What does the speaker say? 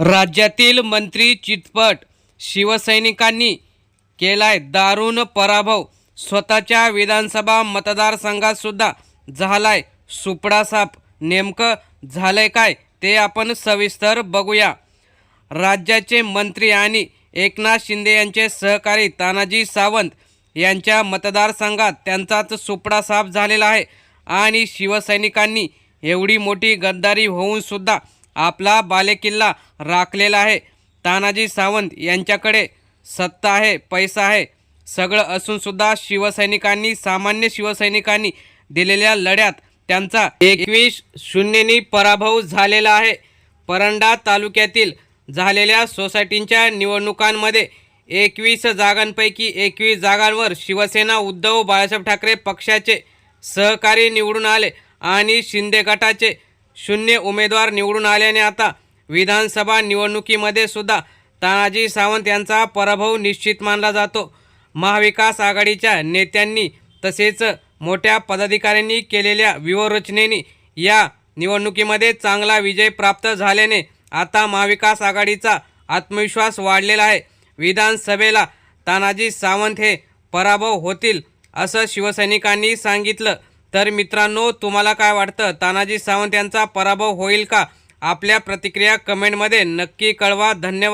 राज्यातील मंत्री चितपट शिवसैनिकांनी केलाय दारुण पराभव. स्वतःच्या विधानसभा मतदारसंघात सुद्धा झालाय सुपडा साप नेमकं झालंय काय ते आपण सविस्तर बघूया. राज्याचे मंत्री आणि एकनाथ शिंदे यांचे सहकारी तानाजी सावंत यांच्या मतदारसंघात त्यांचाच सुपडा साफ झालेला आहे आणि शिवसैनिकांनी एवढी मोठी गद्दारी होऊन सुद्धा आपला बालेकिल्ला राखलेला आहे. तानाजी सावंत यांच्याकडे सत्ता आहे पैसा आहे. सगळं असूनसुद्धा शिवसैनिकांनी सामान्य शिवसैनिकांनी दिलेल्या लढ्यात त्यांचा एकवीस शून्यनी पराभव झालेला आहे. परंडा तालुक्यातील झालेल्या सोसायटींच्या निवडणुकांमध्ये एकवीस जागांपैकी एकवीस जागांवर शिवसेना उद्धव बाळासाहेब ठाकरे पक्षाचे सहकारी निवडून आले आणि शिंदे गटाचे शून्य उमेदवार निवडून आल्याने आता विधानसभा निवडणुकीमध्ये सुद्धा तानाजी सावंत यांचा पराभव निश्चित मानला जातो. महाविकास आघाडीच्या नेत्यांनी तसेच मोठ्या पदाधिकाऱ्यांनी केलेल्या व्यूहरचनेने या निवडणुकीमध्ये चांगला विजय प्राप्त झाल्याने आता महाविकास आघाडीचा आत्मविश्वास वाढलेला आहे. विधानसभेला तानाजी सावंत हे पराभव होतील असं शिवसैनिकांनी सांगितलं. तर मित्रांनो तुम्हाला काय वाटतं? तानाजी सावंत यांचा पराभव होईल का? आपल्या प्रतिक्रिया कमेंटमध्ये नक्की कळवा. धन्यवाद.